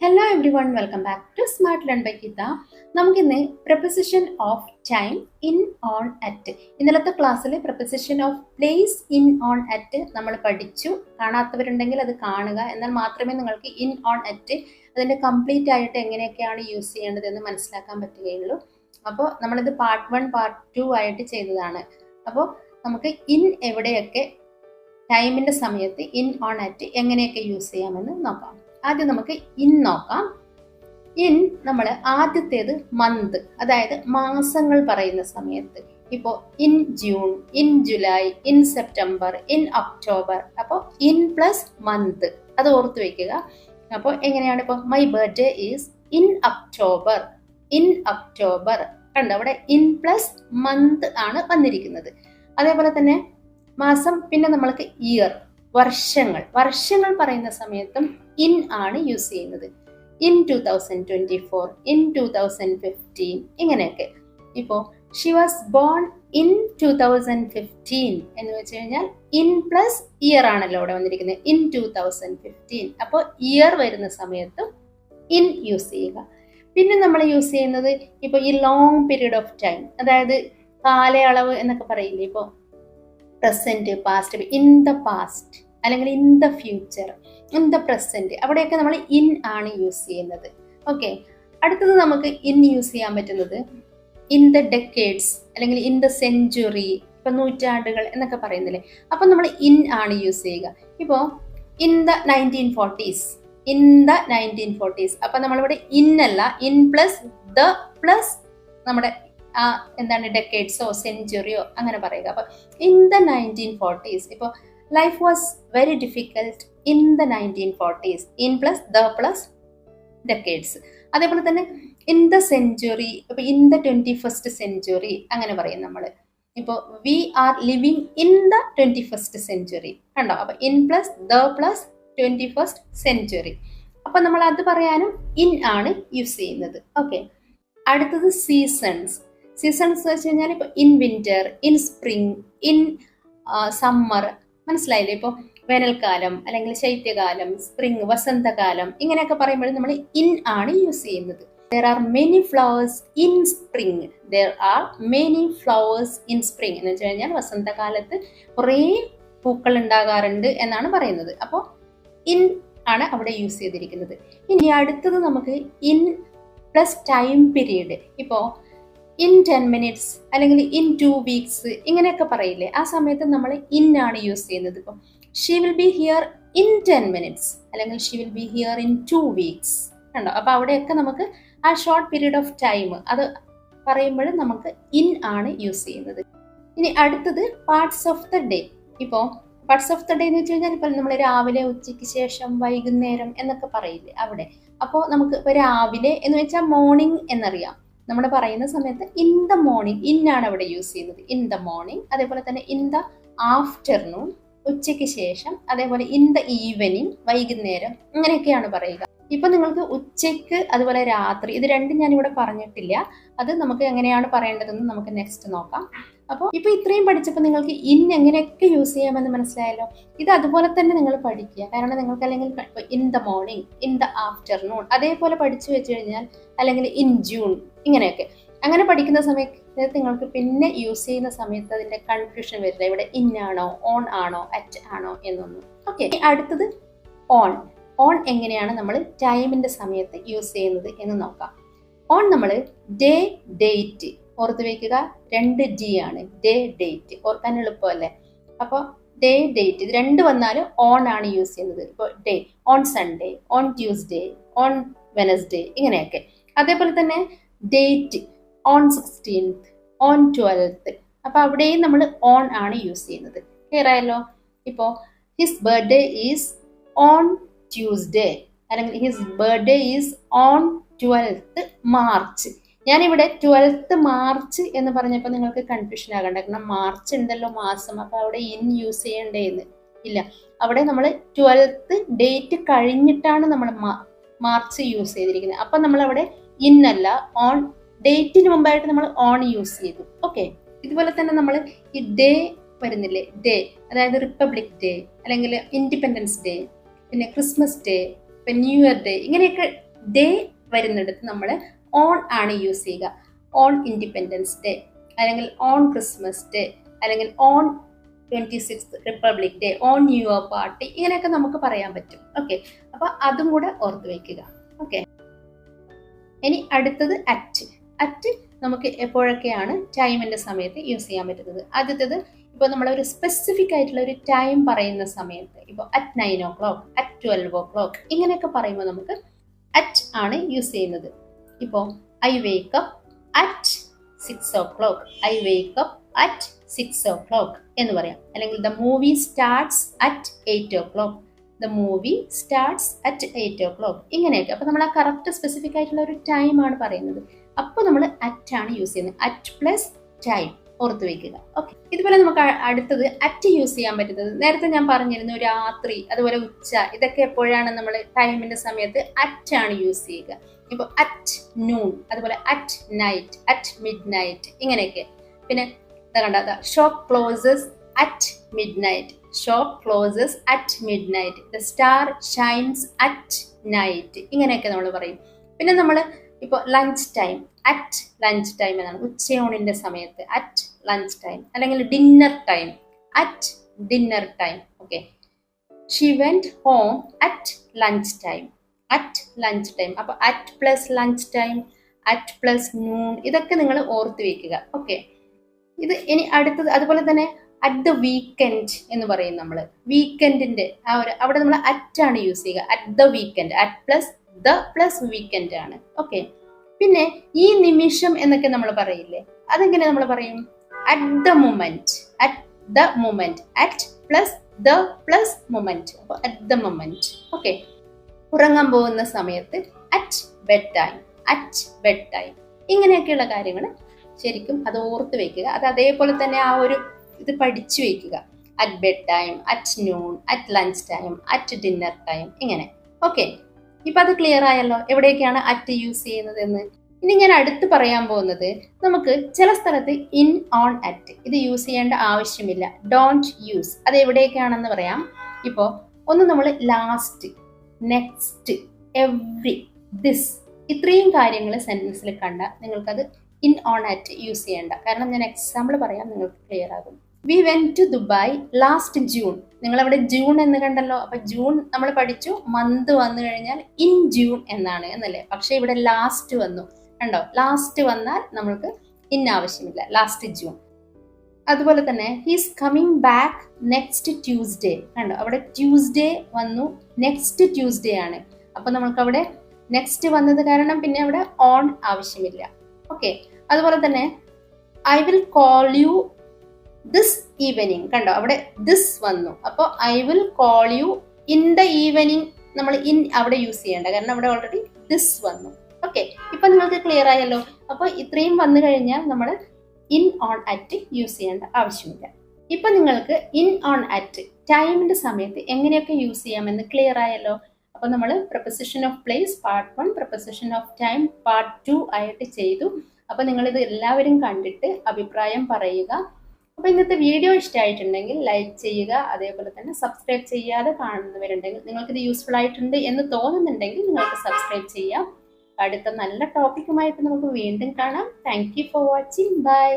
Hello everyone welcome back to smart learn by Geetha നമുക്കിന്ന് preposition of time in on at ഇന്നലത്തെ ക്ലാസ്സിൽ preposition of place in on at നമ്മൾ പഠിച്ചു. കാണാത്തവരുണ്ടെങ്കിൽ അത് കാണുക. എന്നാൽ മാത്രമേ നിങ്ങൾക്ക് ഇൻ ഓൺ അറ്റ് അതിന്റെ കംപ്ലീറ്റ് ആയിട്ട് എങ്ങനെയൊക്കെയാണ് യൂസ് ചെയ്യേണ്ടത് എന്ന് മനസ്സിലാക്കാൻ പറ്റുകയുള്ളൂ. അപ്പോൾ നമ്മളിത് പാർട്ട് വൺ പാർട്ട് ടു ആയിട്ട് ചെയ്തതാണ്. അപ്പോൾ നമുക്ക് ഇൻ എവിടെയൊക്കെ ടൈമിന്റെ സമയത്ത് ഇൻ ഓൺ അറ്റ് എങ്ങനെയൊക്കെ യൂസ് ചെയ്യാമെന്ന് നോക്കാം. ആദ്യം നമുക്ക് ഇൻ നോക്കാം. ഇൻ നമ്മൾ ആദ്യത്തേത് മന്ത് അതായത് മാസങ്ങൾ പറയുന്ന സമയത്ത്. ഇപ്പോൾ in June in July in September in October. അപ്പോൾ ഇൻ പ്ലസ് മന്ത് അത് ഓർത്തു വയ്ക്കുക അപ്പോൾ എങ്ങനെയാണ് ഇപ്പോൾ my birthday is in October in October കണ്ടോ? അവിടെ ഇൻ പ്ലസ് മന്ത് ആണ് വന്നിരിക്കുന്നത്. അതേപോലെ തന്നെ മാസം പിന്നെ നമ്മൾക്ക് ഇയർ വർഷങ്ങൾ. വർഷങ്ങൾ പറയുന്ന സമയത്തും ഇൻ ആണ് യൂസ് ചെയ്യുന്നത്. In two thousand twenty four in two thousand fifteen ഇങ്ങനെയൊക്കെ. ഇപ്പോൾ she was born in two thousand fifteen എന്ന് വെച്ച് കഴിഞ്ഞാൽ ഇൻ പ്ലസ് ഇയർ ആണല്ലോ അവിടെ വന്നിരിക്കുന്നത്. ഇൻ ടു തൗസൻഡ് ഫിഫ്റ്റീൻ അപ്പോൾ ഇയർ വരുന്ന സമയത്തും ഇൻ യൂസ് ചെയ്യുക. പിന്നെ നമ്മൾ യൂസ് ചെയ്യുന്നത് ഇപ്പോൾ ഈ ലോങ് പീരീഡ് ഓഫ് ടൈം അതായത് കാലയളവ് എന്നൊക്കെ പറയില്ലേ ഇപ്പോൾ present past in the past അല്ലെങ്കിൽ in the future in the present അവിടെയൊക്കെ നമ്മൾ ഇൻ ആണ് യൂസ് ചെയ്യുന്നത്. ഓക്കെ അടുത്തത് നമുക്ക് ഇൻ യൂസ് ചെയ്യാൻ പറ്റുന്നത് ഇൻ ദ ഡെക്കേഡ്സ് അല്ലെങ്കിൽ ഇൻ ദ സെഞ്ചുറി ഇപ്പൊ നൂറ്റാണ്ടുകൾ എന്നൊക്കെ പറയുന്നില്ലേ? അപ്പൊ നമ്മൾ ഇൻ ആണ് യൂസ് ചെയ്യുക. ഇപ്പോൾ in the nineteen forties in the nineteen forties അപ്പൊ നമ്മളിവിടെ ഇൻ അല്ല ഇൻ പ്ലസ് ദ പ്ലസ് നമ്മുടെ എന്താണ് ഡെക്കേഡ്സോ സെഞ്ചുറിയോ അങ്ങനെ പറയുക. അപ്പൊ ഇൻ ദ നയന്റീൻ ഫോർട്ടീസ് ഇപ്പോൾ life was very difficult in the nineteen forties in plus the plus decades അതേപോലെ തന്നെ ഇൻ ദ സെഞ്ചുറി ഇപ്പോൾ in the twenty first century അങ്ങനെ പറയും നമ്മൾ ഇപ്പോൾ we are living in the twenty first century കണ്ടോ? അപ്പോൾ in plus the plus twenty first century അപ്പോൾ നമ്മൾ അത് പറയാനും ഇൻ ആണ് യൂസ് ചെയ്യുന്നത്. ഓക്കെ അടുത്തത് സീസൺസ് സീസൺസ് വെച്ച് കഴിഞ്ഞാൽ ഇപ്പോൾ in winter in spring in summer മനസ്സിലായില്ലേ? ഇപ്പോൾ വേനൽക്കാലം അല്ലെങ്കിൽ ശൈത്യകാലം സ്പ്രിങ് വസന്തകാലം ഇങ്ങനെയൊക്കെ പറയുമ്പോൾ നമ്മൾ ഇൻ ആണ് യൂസ് ചെയ്യുന്നത്. There are many flowers in spring there are many flowers in spring എന്ന് വെച്ച് കഴിഞ്ഞാൽ വസന്തകാലത്ത് കുറേ പൂക്കൾ ഉണ്ടാകാറുണ്ട് എന്നാണ് പറയുന്നത്. അപ്പോൾ ഇൻ ആണ് അവിടെ യൂസ് ചെയ്തിരിക്കുന്നത്. ഇനി അടുത്തത് നമുക്ക് ഇൻ പ്ലസ് ടൈം പീരീഡ് ഇപ്പോൾ ഇൻ ടെൻ മിനിറ്റ്സ് അല്ലെങ്കിൽ ഇൻ ടു വീക്സ് ഇങ്ങനെയൊക്കെ പറയില്ലേ? ആ സമയത്ത് നമ്മൾ ഇൻ ആണ് യൂസ് ചെയ്യുന്നത് ഇപ്പം. She will be here in ten minutes അല്ലെങ്കിൽ she will be here in two weeks കണ്ടോ? അപ്പോൾ അവിടെയൊക്കെ നമുക്ക് ആ ഷോർട്ട് പീരീഡ് ഓഫ് ടൈം അത് പറയുമ്പോൾ നമുക്ക് ഇൻ ആണ് യൂസ് ചെയ്യുന്നത്. ഇനി അടുത്തത് പാർട്സ് ഓഫ് ദ ഡേ ഇപ്പോൾ പാർട്സ് ഓഫ് ദ ഡേ എന്ന് വെച്ച് കഴിഞ്ഞാൽ ഇപ്പം നമ്മൾ രാവിലെ ഉച്ചയ്ക്ക് ശേഷം വൈകുന്നേരം എന്നൊക്കെ പറയില്ലേ അവിടെ. അപ്പോൾ നമുക്ക് ഇപ്പോൾ രാവിലെ എന്ന് വെച്ചാൽ മോർണിംഗ് എന്നറിയാം. നമ്മൾ പറയുന്ന സമയത്ത് ഇൻ ദ മോർണിംഗ് ഇൻ ആണ് അവിടെ യൂസ് ചെയ്യുന്നത്. ഇൻ ദ മോർണിംഗ് അതേപോലെ തന്നെ ഇൻ ദ ആഫ്റ്റർനൂൺ ഉച്ചയ്ക്ക് ശേഷം അതേപോലെ ഇൻ ദ ഈവനിങ് വൈകുന്നേരം അങ്ങനെയൊക്കെയാണ് പറയുക. ഇപ്പൊ നിങ്ങൾക്ക് ഉച്ചയ്ക്ക് അതുപോലെ രാത്രി ഇത് രണ്ടും ഞാൻ ഇവിടെ പറഞ്ഞിട്ടില്ല. അത് നമുക്ക് എങ്ങനെയാണ് പറയേണ്ടതെന്ന് നമുക്ക് നെക്സ്റ്റ് നോക്കാം. അപ്പോൾ ഇപ്പൊ ഇത്രയും പഠിച്ചപ്പോൾ നിങ്ങൾക്ക് ഇൻ എങ്ങനെയൊക്കെ യൂസ് ചെയ്യാമെന്ന് മനസ്സിലായല്ലോ? ഇത് അതുപോലെ തന്നെ നിങ്ങൾ പഠിക്കുക. കാരണം നിങ്ങൾക്ക് അല്ലെങ്കിൽ in the morning in the afternoon അതേപോലെ പഠിച്ചു വെച്ച് കഴിഞ്ഞാൽ അല്ലെങ്കിൽ ഇൻ ജൂൺ ഇങ്ങനെയൊക്കെ. അങ്ങനെ പഠിക്കുന്ന സമയത്ത് നിങ്ങൾക്ക് പിന്നെ യൂസ് ചെയ്യുന്ന സമയത്ത് അതിന്റെ കൺഫ്യൂഷൻ വരില്ല ഇവിടെ ഇൻ ആണോ? ഓൺ ആണോ? അറ്റ് ആണോ? എന്നൊന്നും. ഓക്കെ അടുത്തത് ഓൺ ഓൺ എങ്ങനെയാണ് നമ്മൾ ടൈമിന്റെ സമയത്ത് യൂസ് ചെയ്യുന്നത് എന്ന് നോക്കാം. ഓൺ നമ്മൾ ഡേ ഡേറ്റ് ഓർത്ത് വയ്ക്കുക രണ്ട് ഡി ആണ്. ഡേ ഡേറ്റ് ഓർക്കാൻ എളുപ്പമല്ലേ? അപ്പോൾ ഡേ ഡേറ്റ് ഇത് രണ്ട് വന്നാലും ഓൺ ആണ് യൂസ് ചെയ്യുന്നത്. ഇപ്പോൾ day on Sunday on Tuesday on Wednesday ഇങ്ങനെയൊക്കെ. അതേപോലെ തന്നെ date on sixteenth on twelfth അപ്പോൾ അവിടെയും നമ്മൾ ഓൺ ആണ് യൂസ് ചെയ്യുന്നത്. ക്ലിയർ ആയല്ലോ? ഇപ്പോൾ his birthday is on Tuesday അല്ലെങ്കിൽ his birthday is on twelfth March ഞാനിവിടെ ട്വൽത്ത് മാർച്ച് എന്ന് പറഞ്ഞപ്പോൾ നിങ്ങൾക്ക് കൺഫ്യൂഷൻ ആകണ്ട. കാരണം മാർച്ച് ഉണ്ടല്ലോ മാസം. അപ്പോൾ അവിടെ ഇൻ യൂസ് ചെയ്യണ്ടേന്ന്. ഇല്ല. അവിടെ നമ്മൾ ട്വൽത്ത് ഡേറ്റ് കഴിഞ്ഞിട്ടാണ് നമ്മൾ മാർച്ച് യൂസ് ചെയ്തിരിക്കുന്നത്. അപ്പം നമ്മൾ അല്ല ഓൺ ഡേറ്റിന് മുമ്പായിട്ട് നമ്മൾ ഓൺ യൂസ് ചെയ്തു. ഓക്കെ ഇതുപോലെ തന്നെ നമ്മൾ ഈ ഡേ വരുന്നില്ലേ? ഡേ അതായത് റിപ്പബ്ലിക് ഡേ അല്ലെങ്കിൽ ഇൻഡിപെൻഡൻസ് ഡേ പിന്നെ ക്രിസ്മസ് ഡേ പിന്നെ ന്യൂ ഇയർ ഡേ ഇങ്ങനെയൊക്കെ ഡേ വരുന്നിടത്ത് നമ്മൾ ഓൺ ആണ് യൂസ് ചെയ്യുക. ഓൺ ഇൻഡിപെൻഡൻസ് ഡേ അല്ലെങ്കിൽ ഓൺ ക്രിസ്മസ് ഡേ അല്ലെങ്കിൽ on twenty six republic day on new year party ഇങ്ങനെയൊക്കെ നമുക്ക് പറയാൻ പറ്റും. ഓക്കെ അപ്പോൾ അതും കൂടെ ഓർത്ത് വയ്ക്കുക ഓക്കെ ഇനി അടുത്തത് അറ്റ് അറ്റ് നമുക്ക് എപ്പോഴൊക്കെയാണ് ടൈമിന്റെ സമയത്ത് യൂസ് ചെയ്യാൻ പറ്റുന്നത്? ആദ്യത്തേത് ഇപ്പോൾ നമ്മൾ ഒരു സ്പെസിഫിക് ആയിട്ടുള്ള ഒരു ടൈം പറയുന്ന സമയത്ത് ഇപ്പോൾ at nine o'clock at twelve o'clock ഇങ്ങനെയൊക്കെ പറയുമ്പോൾ നമുക്ക് അറ്റ് ആണ് യൂസ് ചെയ്യുന്നത്. ഇപ്പോൾ I wake up at six o'clock I wake up at six o'clock എന്ന് പറയാം. അല്ലെങ്കിൽ the movie starts at eight o'clock the movie starts at eight o'clock ഇങ്ങനെയൊക്കെ. അപ്പോൾ നമ്മൾ ആ കറക്റ്റ് സ്പെസിഫിക് ആയിട്ടുള്ള ഒരു ടൈമാണ് പറയുന്നത്. അപ്പോൾ നമ്മൾ അറ്റ് ആണ് യൂസ് ചെയ്യുന്നത്. അറ്റ് പ്ലസ് ടൈം ഓർത്ത് വെക്കുക. ഓക്കെ ഇതുപോലെ നമുക്ക് അടുത്തത് അറ്റ് യൂസ് ചെയ്യാൻ പറ്റുന്നത്. നേരത്തെ ഞാൻ പറഞ്ഞിരുന്നു രാത്രി അതുപോലെ ഉച്ച ഇതൊക്കെ എപ്പോഴാണ് നമ്മൾ ടൈമിന്റെ സമയത്ത് അറ്റ് ആണ് യൂസ് ചെയ്യുക. ഇപ്പോൾ അറ്റ് നൂൺ അതുപോലെ at night at midnight ഇങ്ങനെയൊക്കെ. പിന്നെ ഇതാ shop closes at midnight shop closes at midnight the star shines at night ഇങ്ങനെയൊക്കെ നമ്മൾ പറയും. പിന്നെ നമ്മൾ ഇപ്പോൾ lunch time at lunch time എന്നാണ്. ഉച്ചയൂണിന്റെ സമയത്ത് അറ്റ് ലഞ്ച് ടൈം അല്ലെങ്കിൽ dinner time at dinner time okay she went home at lunch time at lunch time അപ്പോൾ at plus lunch time at plus noon ഇതൊക്കെ നിങ്ങൾ ഓർത്ത് വയ്ക്കുക ഓക്കെ ഇത് ഇനി അടുത്തത് അതുപോലെ തന്നെ അറ്റ് ദ വീക്കെൻഡ് എന്ന് പറയും നമ്മൾ വീക്കെൻഡിന്റെ ആ ഒരു അവിടെ നമ്മൾ അറ്റ് ആണ് യൂസ് ചെയ്യുക. At the weekend at plus the plus weekend ആണ്. ഓക്കെ പിന്നെ ഈ നിമിഷം എന്നൊക്കെ നമ്മൾ പറയില്ലേ? അതെങ്ങനെ നമ്മൾ പറയും? At the moment at the moment at plus the plus moment അപ്പോൾ അറ്റ് ദ മൊമെന്റ് ഓക്കെ ഉറങ്ങാൻ പോകുന്ന സമയത്ത് at bed time at bed time ഇങ്ങനെയൊക്കെയുള്ള കാര്യങ്ങൾ ശരിക്കും അത് ഓർത്ത് വെക്കുക. അത് അതേപോലെ തന്നെ ആ ഒരു ഇത് പഠിച്ചു വയ്ക്കുക at bedtime at noon at lunch time at dinner time ഇങ്ങനെ. ഓക്കെ ഇപ്പം അത് ക്ലിയർ ആയല്ലോ? എവിടെയൊക്കെയാണ് അറ്റ് യൂസ് ചെയ്യുന്നത് എന്ന് ഇനി ഞാൻ അടുത്ത് പറയാൻ പോകുന്നത് നമുക്ക് ചില സ്ഥലത്ത് ഇൻ ഓൺ അറ്റ് ഇത് യൂസ് ചെയ്യേണ്ട ആവശ്യമില്ല. ഡോണ്ട് യൂസ് അത് എവിടെയൊക്കെയാണെന്ന് പറയാം. ഇപ്പോൾ ഒന്ന് നമ്മൾ ലാസ്റ്റ് നെക്സ്റ്റ് എവ്രി ദിസ് ഇത്രയും കാര്യങ്ങൾ സെന്റൻസിൽ കണ്ട നിങ്ങൾക്കത് ഇൻ ഓൺ അറ്റ് യൂസ് ചെയ്യേണ്ട. കാരണം ഞാൻ എക്സാമ്പിൾ പറയാം നിങ്ങൾക്ക് ക്ലിയർ ആകും. We went to Dubai last June നിങ്ങൾ അവിടെ ജൂൺ എന്ന് കണ്ടല്ലോ. അപ്പൊ ജൂൺ നമ്മൾ പഠിച്ചു. മന്ത് വന്നു കഴിഞ്ഞാൽ ഇൻ ജൂൺ എന്നാണ് എന്നല്ലേ? പക്ഷെ ഇവിടെ ലാസ്റ്റ് വന്നു. കണ്ടോ? ലാസ്റ്റ് വന്നാൽ നമ്മൾക്ക് ഇൻ ആവശ്യമില്ല. ലാസ്റ്റ് ജൂൺ അതുപോലെ തന്നെ he's coming back next Tuesday കണ്ടോ? അവിടെ ട്യൂസ്ഡേ വന്നു. നെക്സ്റ്റ് ട്യൂസ്ഡേ ആണ്. അപ്പൊ നമ്മൾക്ക് അവിടെ നെക്സ്റ്റ് വന്നത് കാരണം പിന്നെ അവിടെ ഓൺ ആവശ്യമില്ല. ഓക്കെ അതുപോലെ തന്നെ I will call you this evening കണ്ടോ? അവിടെ ദിസ് വന്നു. അപ്പോൾ I will call you in the evening നമ്മൾ ഇൻ അവിടെ യൂസ് ചെയ്യേണ്ട. കാരണം അവിടെ ഓൾറെഡി ദിസ് വന്നു. ഓക്കെ ഇപ്പൊ നിങ്ങൾക്ക് ക്ലിയർ ആയല്ലോ? അപ്പോൾ ഇത്രയും വന്നു കഴിഞ്ഞാൽ നമ്മൾ ഇൻ ഓൺ അറ്റ് യൂസ് ചെയ്യേണ്ട ആവശ്യമില്ല. ഇപ്പൊ നിങ്ങൾക്ക് ഇൻ ഓൺ അറ്റ് ടൈമിന്റെ സമയത്ത് എങ്ങനെയൊക്കെ യൂസ് ചെയ്യാമെന്ന് ക്ലിയർ ആയല്ലോ? അപ്പൊ നമ്മൾ preposition of place part one preposition of time part two ആയിട്ട് ചെയ്തു. അപ്പൊ നിങ്ങൾ ഇത് എല്ലാവരും കണ്ടിട്ട് അഭിപ്രായം പറയുക. അപ്പൊ ഇന്നത്തെ വീഡിയോ ഇഷ്ടമായിട്ടുണ്ടെങ്കിൽ ലൈക്ക് ചെയ്യുക അതേപോലെ തന്നെ സബ്സ്ക്രൈബ് ചെയ്യാതെ കാണുന്നവരുണ്ടെങ്കിൽ നിങ്ങൾക്ക് ഇത് യൂസ്ഫുൾ ആയിട്ടുണ്ട് എന്ന് തോന്നുന്നുണ്ടെങ്കിൽ നിങ്ങൾക്ക് സബ്സ്ക്രൈബ് ചെയ്യാം. അടുത്ത നല്ല ടോപ്പിക്കുമായിട്ട് നമുക്ക് വീണ്ടും കാണാം. Thank for watching bye